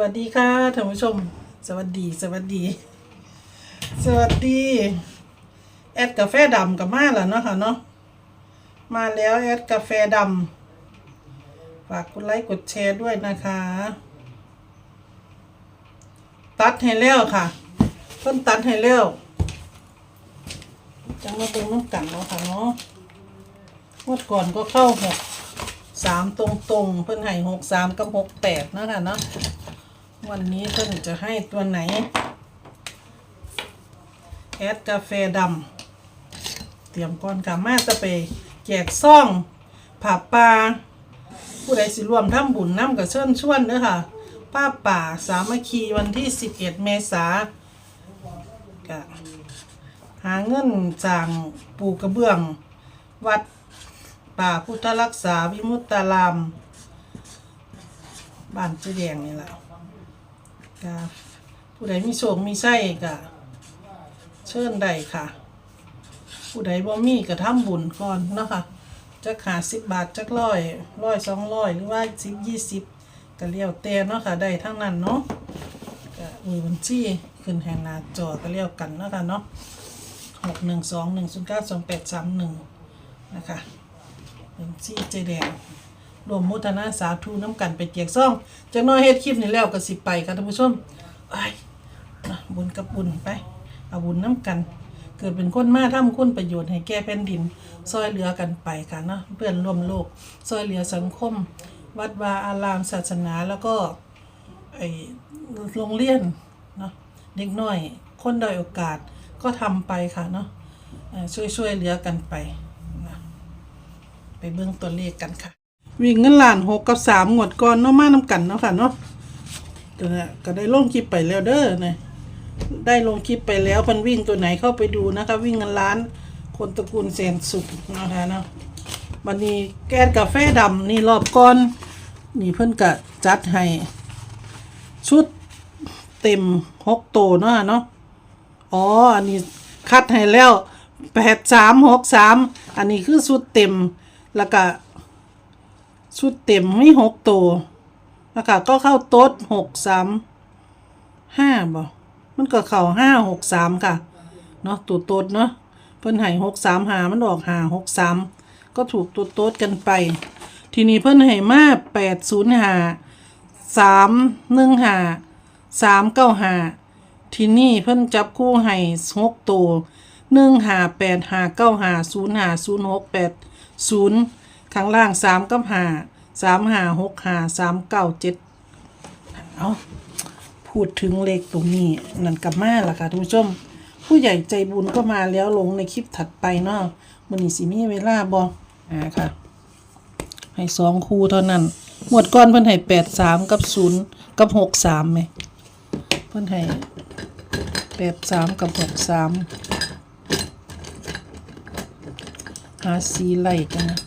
วัสดีค่ะท่านผู้ชม สวัสดีสวัสดี สวัสดีแอดกาแฟดำกับมาแล้วเนาะค่ะเนาะมาแล้วแอดกาแฟดำฝากกดไลค์กดแชร์ด้วยนะคะ ตัดให้แล้วค่ะเพิ่นตัดให้แล้วจังมาเบิ่งน้ำกันเนาะค่ะเนาะงวดก่อนก็เข้าหกสามตรงๆเพิ่นให้หกสามกับหกแปดเนาะค่ะเนาะ วันนี้เพิ่นจะให้ตัวไหน แอดกาแฟดำเตรียมก่อนค่ะมาจะไปแจกซ่องผ่าปลาผู้ใดสิรวมทำบุญน้ำกับเชิญชวนเด้อค่ะ ป้าป่าสามัคคีวันที่ 11 เมษากะหาเงินจางปูกระเบื้อง วัดป่าพุทธรักษาวิมุตตาราม บ้านเจแดงนี่แหละ ก็ผู้ใดมีโชคมีไส้ก็เชิญได้ค่ะ ผู้ใดบ่มีก็ทำบุญก่อนเนาะค่ะจักหาสิบบาทจักร้อยร้อยสองร้อยหรือว่าสิบยี่สิบก็เลี้ยวแต่เนาะค่ะได้ทั้งนั้นเนาะก็มีบัญชีขึ้นแหงหน้าจอก็เลี้ยวกันเนาะค่ะเนาะหกหนึ่งสองหนึ่งศูนย์เก้าสองแปดสามหนึ่งนะคะบัญชีเจแดง รวมมุทนาสาธุน้ำกันไปเจียกซ่องจากน้อยเฮ็ดคลิปนี้แล้วก็สิไปค่ะท่านผู้ชมไปบุญกับบุญไปเอาบุญน้ำกัน เกิดเป็นคนมาทำคุณประโยชน์ให้แก่แผ่นดิน ซอยเหลือกันไปค่ะเนาะเพื่อนร่วมโลก ซอยเหลือสังคม วัดวาอารามศาสนาแล้วก็ไอโรงเรียนเนาะเด็กน้อย คนด้อยโอกาสก็ทำไปค่ะเนาะช่วยช่วยเหลือกันไปนะไปเบิ่งตัวเลขกันค่ะ วิ่งเงินล้านหกกับสามงวดก่อนเนาะมาน้ำกันเนาะค่ะเนาะเนี้ยก็ได้ลงคลิปไปแล้วเด้อเนี่ยได้ลงคลิปไปแล้วเพันวิ่งตัวไหนเข้าไปดูนะคะ วิ่งเงินล้านคนตระกูลแสนสุขนะคะเนาะวันนี้แกนกาแฟดำนี่รอบก่อน นี่เพิ่อนกะจัดให้ชุดเต็มหกโตเนาะเนาะอ๋ออันนี้คัดให้แล้วแปดสามหกสามอันนี้คือชุดเต็มแล้วก็ ชุดเต็มไม่หกตัวแล้วก็เข้าโต๊ดหกสามห้าบ่มันก็เข้าห้าหกสามค่ะเนาะตัวโต๊ดเนาะเพิ่นให้หกสามหามันออกหาหกสามก็ถูกตัวโต๊ดกันไป ทีนี้เพิ่นให้มาแปดศูนย์หาสามหนึ่งหาสามเก้าหาที่นี่เพิ่นจับคู่ให้หกตัวหนึ่งหาแปดหาเก้าหาศูนย์หาศูนย์หกแปดศูนย์ ข้างล่างสามกับหาสามหาหกหาสามเก้าเจ็ดเอาพูดถึงเลขตรงนี้นั่นกับมาล่ะค่ะทุกผู้ชม ผู้ใหญ่ใจบุญก็มาแล้วลงในคลิปถัดไปเนาะมันนี่สิมีเวลาบออ่าค่ะ ให้สองคู่เท่านั้น หมวดก้อนเพิ่นให้แปดสามกับศูนย์กับหกสามไหม เพิ่นให้แปดสามกับหกสามหาสีไล่กันนะ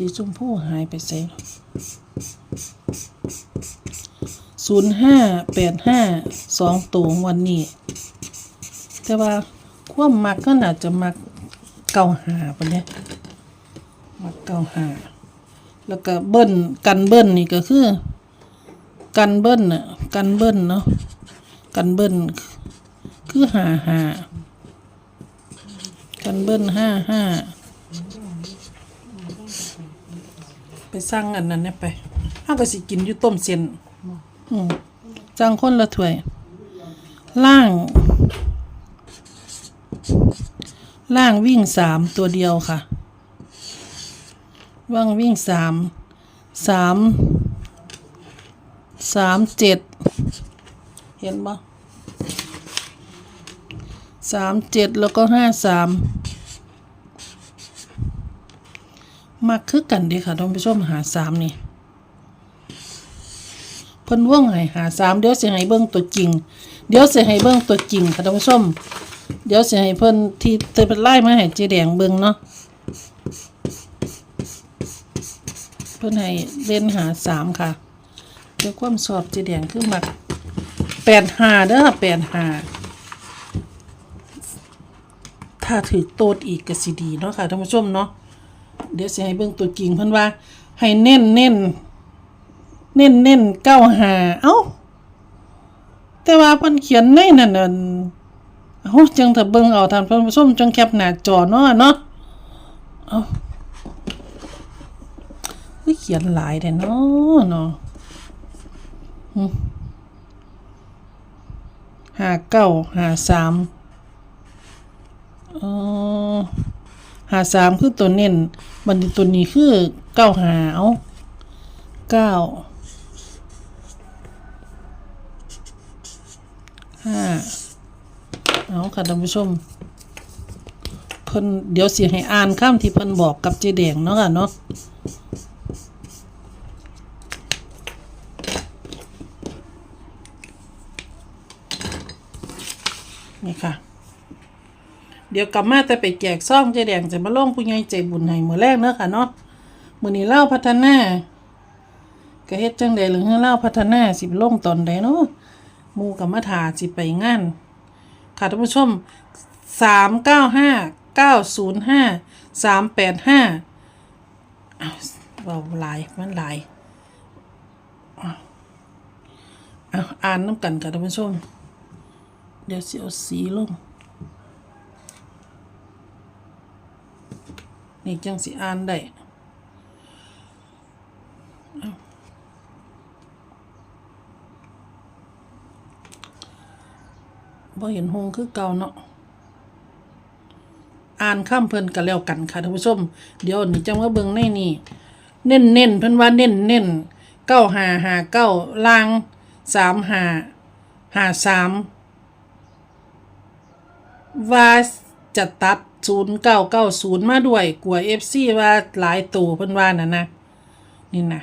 สีชมพูหายไปใส่ศูนย์ห้าแปดห้าสองตัววันนี้ แต่ว่าความมักก็น่าจะมักเก้าหาปะเนี่ยมักเก้าหา แล้วก็เบิ้ลกันเบิ้ลนี่ก็คือ กันเบิ้ลน่ะกันเบิ้ลเนาะกันเบิ้ลคือหาหากันเบิ้ลห้าห้า ไปสร้างอันนั้นเนี่ยไปถ้าก็สิกินอยู่ต้มเส้นอืมจ้างคนละถ้วย ล่าง ล่างวิ่งสามตัวเดียวค่ะ ว่างวิ่งสามสามสามเจ็ดเห็นปะสามเจ็ดแล้วก็ห้าสาม มักคือกันเดีค่ะท่านผู้ชมหาสามนี่เพิ่นว่องให้หาสามเดี๋ยวเสิให้เบิ่งตัวจริง เดี๋ยวเสิให้เบิ่งตัวจริงค่ะท่านผู้ชม เดี๋ยวเสิให้เพิ่นที่เตยเป็นไล่มาให้เจแดงเบิ่งเนาะเพิ่นให้เล่นหาสามค่ะเดี๋ยวความสอบจีแดงคือมักแปดหาเด้อแปดหาถ้าถือโตดอีกก็สิดีเนาะค่ะท่านผู้ชมเนาะ เดี๋ยวสิให้เบิ่งตัวจริงเพิ่นว่า ให้เน้นเน้นเน้นเน้นเก้าหาเอ้า แต่ว่าเพิ่นเขียนในนั่นน่ะเอ้าจังถ้าเบิ่งเอาท่านผู้ชมจังแคปหน้าจอเนาะเนาะเอ้าคือเขียนหลายแต่เนาะเนาะหึห้าเก้าห้าสามอ๋อห้าสามคือตัวเน้น บัดนี้ตัวนี้คือเก้าหาเอ้าเก้าห้าเอาค่ะท่านผู้ชม เพิ่นเดี๋ยวสิให้อ่านข้ามที่เพิ่นบอกกับเจแดงเนาะค่ะเนาะนี่ค่ะ เดี๋ยวกลับมาแต่ไปแจกซ่องเจแดงจะมาลงผู้ใหญ่ใจบุญให้มือแรกเนาะค่ะเนาะมือนี้เล่าพัฒนาก็เฮ็ดจังได๋หรือเล่าพัฒนาสิลงตอนใดเนาะมูกับมาถาสิไปงานค่ะท่านผู้ชมสามเก้าห้าเก้าศูนย์ห้าสามแปดห้าเอาเบาหลายมันหลายเอาอ่านน้ำกันค่ะท่านผู้ชม เดี๋ยวเสิเอาสีลง นี่จังสิอ่านได้บ่เห็นหงคือเก่าเนาะอ่านข้ามเพิ่นกันแล้วกันค่ะท่านผู้ชม เดี๋ยวนี่จังว่าเบิ่งในนี่ เน้นเน้นเพิ่นว่าเน้นเน้นเก้าหาหาเก้าล่างสามหาหาสามว่าจะตัด ศูนย์เก้าเก้าศูนย์มาด้วยกลัวเอฟซีว่าหลายตัวเพิ่นว่าน่ะนะ นี่นะ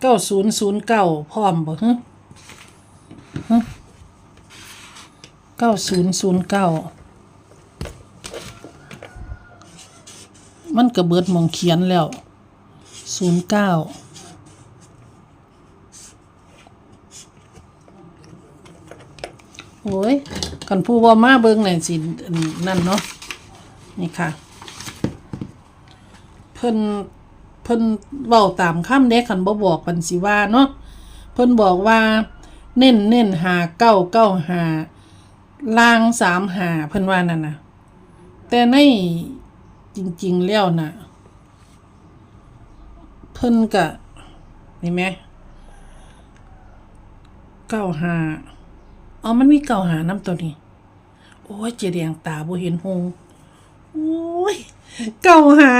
เก้าศูนย์ศูนย์เก้าพร้อมบ่ฮึเก้าศูนย์ศูนย์เก้ามันกระเบิดมองเขียนแล้วศูนย์เก้าโอ้ยกันผู้ว่ามาเบิ่งหนสิ นั่นเนาะ นี่ค่ะ เพิ่นเพิ่นเว้าตามคำเด้คันบ่บอกเพิ่นสิว่าเนาะเพิ่นบอกว่า เน้นเน้นหาเก้าเก้าหาล่างสามหาเพิ่นว่านั่นนะแต่ในจริง ๆ แล้วน่ะ เพิ่นกะนี่ไหมเก้าหาเอ๋อมันมีเก้าหาน้ำตัวนี้ โอ้ยเจแดงตาบ่เห็นหง โอ้ยเก้าหา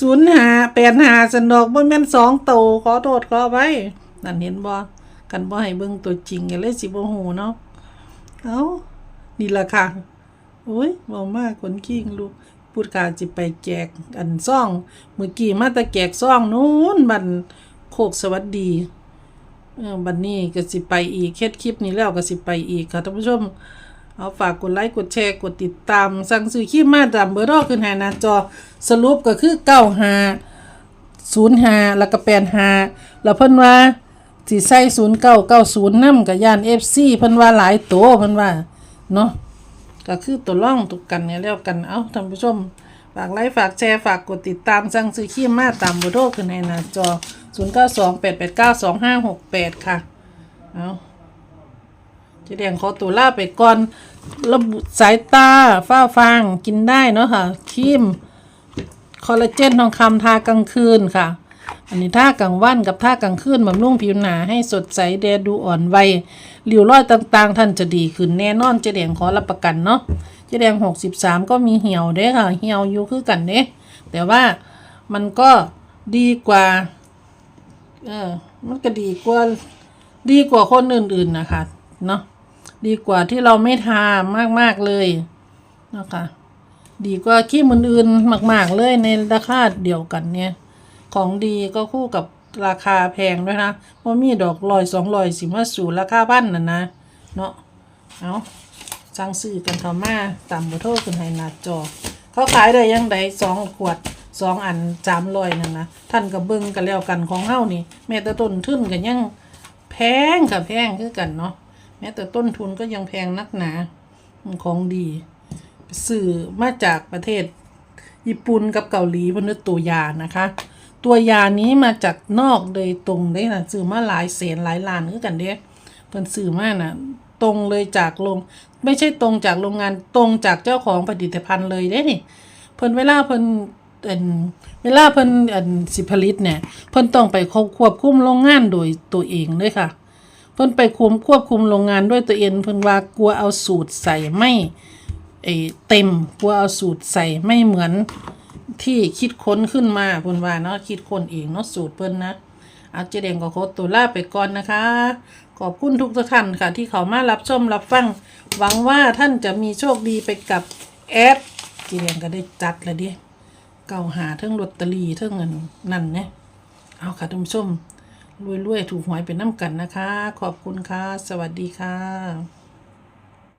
ศูนย์หาแปดหาสนอกบ่แม่นสองโตขอโทษขอไว้นั่นเห็นบ่กันบ่ให้เบิ่งตัวจริงก็เลยสิบ่ฮู้เนาะเอานี่ละค่ะโอ้ยเบามากคนขี้งลูกพูดกาจิไปแจกอันซ่องเมื่อกี้มาตะแจกซ่องนู้นบันโคกสวัสดีเออบันนี้ก็สิไปอีกเคสคลิปนี้แล้วก็สิไปอีกค่ะท่านผู้ชม เอาฝากกดไลค์กดแชร์กดติดตาม สั่งซื้อขี้มาตาเบอร์รอขึ้นให้หน้าจอ สรุปก็คือเก้าหาศูนย์หาแล้วก็แปดหาแล้วเพิ่นว่าสิใส่ศูนย์เก้าเก้าศูนย์นำกับย่านเอฟซีเพิ่นว่าหลายตัวเพิ่นว่าเนาะก็คือตัวร่องตุกกันเนี่ยแล้วกันเอาท่านผู้ชม ฝากไลค์ฝากแชร์ฝากกดติดตามสั่งซื้อขี้มาตามเบอร์โทรขึ้นให้หน้าจอศูนย์เก้าสองแปดแปดเก้าสองห้าหกแปดค่ะ เอา จะเดียงขอตัวลาไปก่อน ระบุสายตาฝ้าฟางกินได้เนาะค่ะครีมคอลลาเจนทองคำทากลางคืนค่ะ อันนี้ท่ากลางวันกับท่ากลางคืนบำรุงผิวหนาให้สดใสแดดูอ่อนวัยริ้วรอยต่างๆ ท่านจะดีขึ้นแน่นอนเจะแดงขอรับประกันเนาะเจะแดงหกสิบสามก็มีเหี่ยวเด้ค่ะ เหี่ยวอยู่คือกันเด้แต่ว่ามันก็ดีกว่า เออ มันก็ดีกว่า ดีกว่าคนอื่นๆนะคะ เนาะ ดีกว่าที่เราไม่ทามากๆเลยนะคะดีกว่าขี้มอื่นๆมาก ๆ เลยในราคาเดียวกันเนี่ย ของดีก็คู่กับราคาแพงด้วยนะเพราะมีดอกลอยสองลอยสิมาสู่ราคาบ้านน่ะนะ เนาะเอาสั่งซื้อกันเข้ามาตามเบอร์โทรคุณให้หน้าจอ เขาขายได้ยังไดสองขวดสองอันสามร้อยนั่นนะท่านก็เบิ่งกันแล้วกันของเฮานี่ แม้แต่ต้นทุนกันยังแพงกับแพงคือกันเนาะ แม้แต่ต้นทุนก็ยังแพงนักหนาของดี สื่อมาจากประเทศ ญี่ปุ่นกับเกาหลีพนึกตัวยานะคะ ตัวยานี้มาจากนอกโดยตรงได้นะซื้อมาหลายแสนหลายล้านคือกันเด้เพิ่นซื้อมาน่ะตรงเลยจากโรงไม่ใช่ตรงจากโรงงานตรงจากเจ้าของผลิตภัณฑ์เลยเด้นี่เพิ่นเวลาเพิ่นเอิ่นเวลาเพิ่นเอิ่นสิผลิตเนี่ยเพิ่นต้องไปควบคุมโรงงานโดยตัวเองเลยค่ะ เพิ่นไปคุมควบคุมโรงงานด้วยตัวเองเพิ่นว่ากลัวเอาสูตรใส่ไม่เอเต็มกลัวเอาสูตรใส่ไม่เหมือนที่คิดค้นขึ้นมาเพิ่นว่าเนาะคิดค้นเองเนาะสูตรเพิ่นนะเอาเจเดงก็โคตรตัวลาไปก่อนนะคะ ขอบคุณทุกท่านค่ะ ที่เขามารับชมรับฟัง หวังว่าท่านจะมีโชคดีไปกับแอดเจเดงก็ได้จัดแล้วดิเก่าหาเทิงลอตเตอรี่เทิงเงินนั่นเนี่ยเอาค่ะท่านผู้ชม รวยๆ ถูกหวยเป็นน้ำกันนะคะ ขอบคุณค่ะ สวัสดีค่ะ